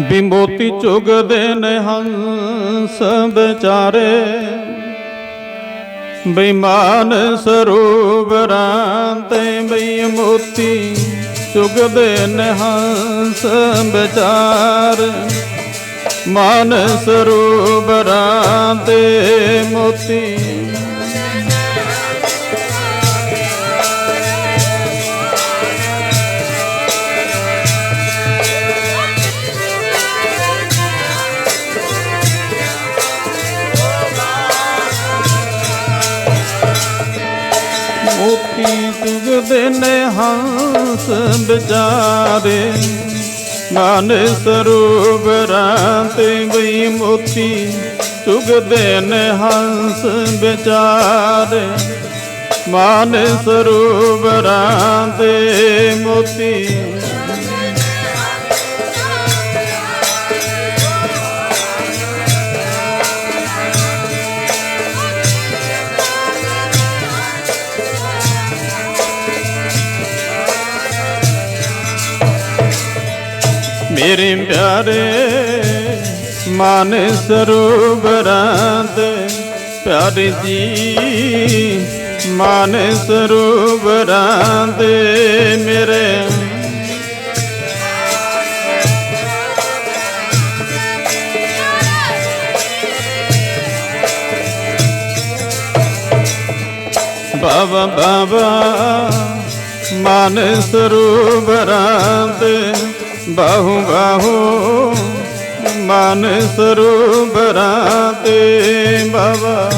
ਬਿਮੋਤੀ ਚੁਗਦੇ ਨੇ ਹੰਸ ਵਿਚਾਰੇ ਬੇਈਮਾਨ ਸਰੂਪ ਤੇ ਬਈ ਮੋਤੀ ਚੁਗਦੇ ਨੇ ਹੰਸ ਵਿਚਾਰ ਮਾਨ ਸਰੂਪ ਤੇ ਮੋਤੀ ਮੋਤੀ ਚੁਗਦੇ ਨੇ ਹੰਸ ਵਿਚਾਰੇ ਮਨ ਸਰੂਬਰਾਂ ਤੇ ਬਈ ਮੋਤੀ ਚੁਗਦੇ ਨੇ ਹੰਸ ਵਿਚਾਰੇ ਮਨ ਸਰੂਬਰਾਂ ਤੇ ਮੋਤੀ ਮੇਰੇ ਪਿਆਰੇ, ਮਨ ਸਰੂਬਰਾਂ ਦੇ ਪਿਆਰੇ ਜੀ, ਮਨ ਸਰੂਬਰਾਂ ਦੇ ਮੇਰੇ ਬਾਬਾ ਬਾਬਾ, ਮਨ ਸਰੂਬਰਾਂ ਤੇ ਬਾਹੂ ਬਾਹੂ ਮਨ ਸਰੂਬਰਾਂ ਤੇ ਬਾਬਾ।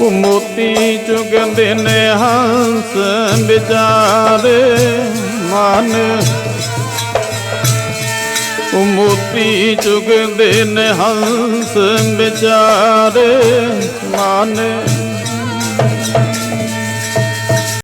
ਉਹ ਮੋਤੀ ਚੁਗੰਦੇ ਨੇ ਹੰਸ ਵਿਚਾਰੇ ਮਨ ਮੋਤੀ ਚੁਗਦੇ ਨੇ ਹੰਸ ਵਿਚਾਰੇ ਮਨ।